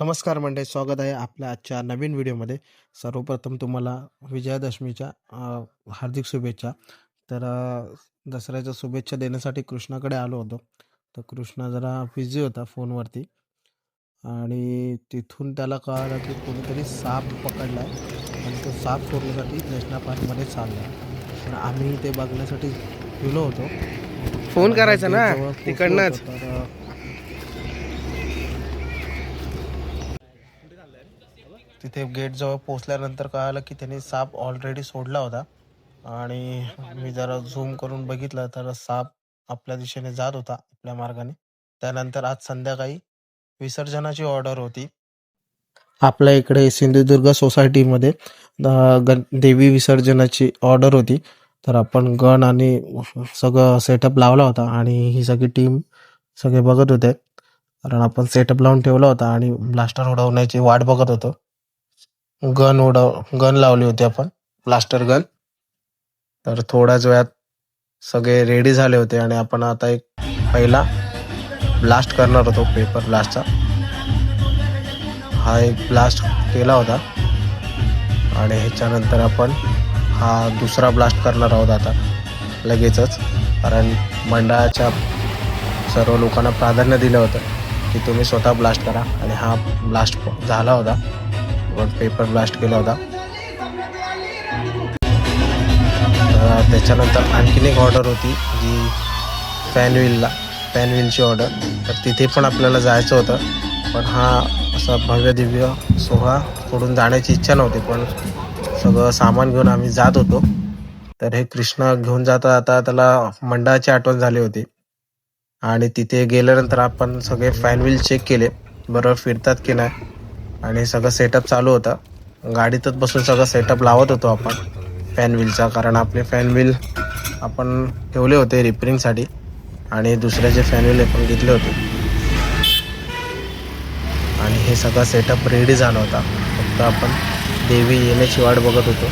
नमस्कार मंडळी स्वागत आहे आपल्या आजच्या नवीन व्हिडिओमध्ये. सर्वप्रथम तुम्हाला विजयादशमीच्या हार्दिक शुभेच्छा. तर दसऱ्याच्या शुभेच्छा देण्यासाठी कृष्णाकडे आलो होतो. तर कृष्णा जरा बिझी होता फोनवरती. आणि तिथून त्याला कळालं की कोणीतरी साप पकडला आहे. आणि तो साप सोडण्यासाठी नॅशनल पार्कमध्ये चालला आहे. तर आम्ही ते बघण्यासाठी गेलो होतो. फोन करायचा ना, तिकडनंच. तर तिथे गेटजवळ पोचल्यानंतर कळालं की त्यांनी साप ऑलरेडी सोडला होता. आणि मी जरा झूम करून बघितलं तर साप आपल्या दिशेने जात होता आपल्या मार्गाने. त्यानंतर आज संध्याकाळी विसर्जनाची ऑर्डर होती. आपल्या इकडे सिंधुदुर्ग सोसायटीमध्ये गण देवी विसर्जनाची ऑर्डर होती. तर आपण गण आणि सगळं सेटअप लावला होता आणि ही सगळी टीम सगळे बघत होते. कारण आपण सेटअप लावून ठेवला होता आणि ब्लास्टर उडवण्याची वाट बघत होतो. गन उडव गन लावली होती आपण प्लास्टर गन तर थोड्याच वेळात सगळे रेडी झाले होते आणि आपण आता एक पहिला ब्लास्ट करणार होतो पेपर ब्लास्टचा हा एक ब्लास्ट केला होता. आणि ह्याच्यानंतर आपण हा दुसरा ब्लास्ट करणार आहोत आता लगेचच. कारण मंडळाच्या सर्व लोकांना प्राधान्य दिलं होतं की तुम्ही स्वतः ब्लास्ट करा. आणि हा ब्लास्ट झाला होता. वन पेपर ब्लास्ट केला होता. तर त्याच्यानंतर आणखीन एक ऑर्डर होती जी फॅनविलला फॅनविलची ऑर्डर तर तिथे पण आपल्याला जायचं होतं पण हा असा भव्य दिव्य सोहळा सोडून जाण्याची इच्छा नव्हती पण सगळं सामान घेऊन आम्ही जात होतो. तर हे कृष्ण घेऊन जाता जाता त्याला मंडळाची आठवण झाली होती. आणि तिथे गेल्यानंतर आपण सगळे फॅनव्हील चेक केले बरोबर फिरतात की नाही. आणि सगळं सेटअप चालू होतं. गाडीतच बसून सगळं सेटअप लावत होतो आपण फॅन व्हीलचा कारण आपले फॅन व्हील आपण ठेवले होते रिपेरिंगसाठी आणि दुसऱ्याचे फॅन व्हील आपण घेतले होते. आणि हे सगळं सेटअप रेडी झाला होता. फक्त आपण देवी येण्याची वाट बघत होतो.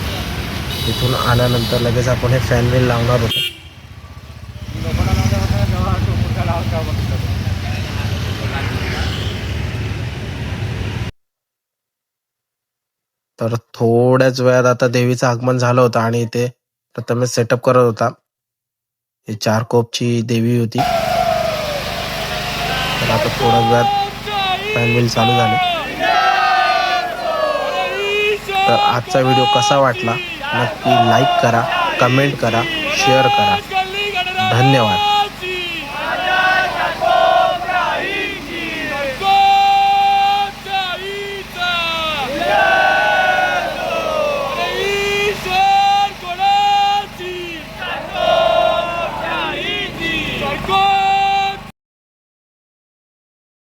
तिथून आल्यानंतर लगेच आपण हे फॅन व्हील लावणार होतो. तर थोड्याच वेळात आता देवीचं आगमन झालं होतं आणि इथे प्रथमेश सेटअप करत होता. ही चार कोपची देवी होती. तर आता थोड्याच वेळात फॅनबिल चालू झाले. तर आजचा व्हिडिओ कसा वाटला? नक्की लाईक करा कमेंट करा शेअर करा. धन्यवाद.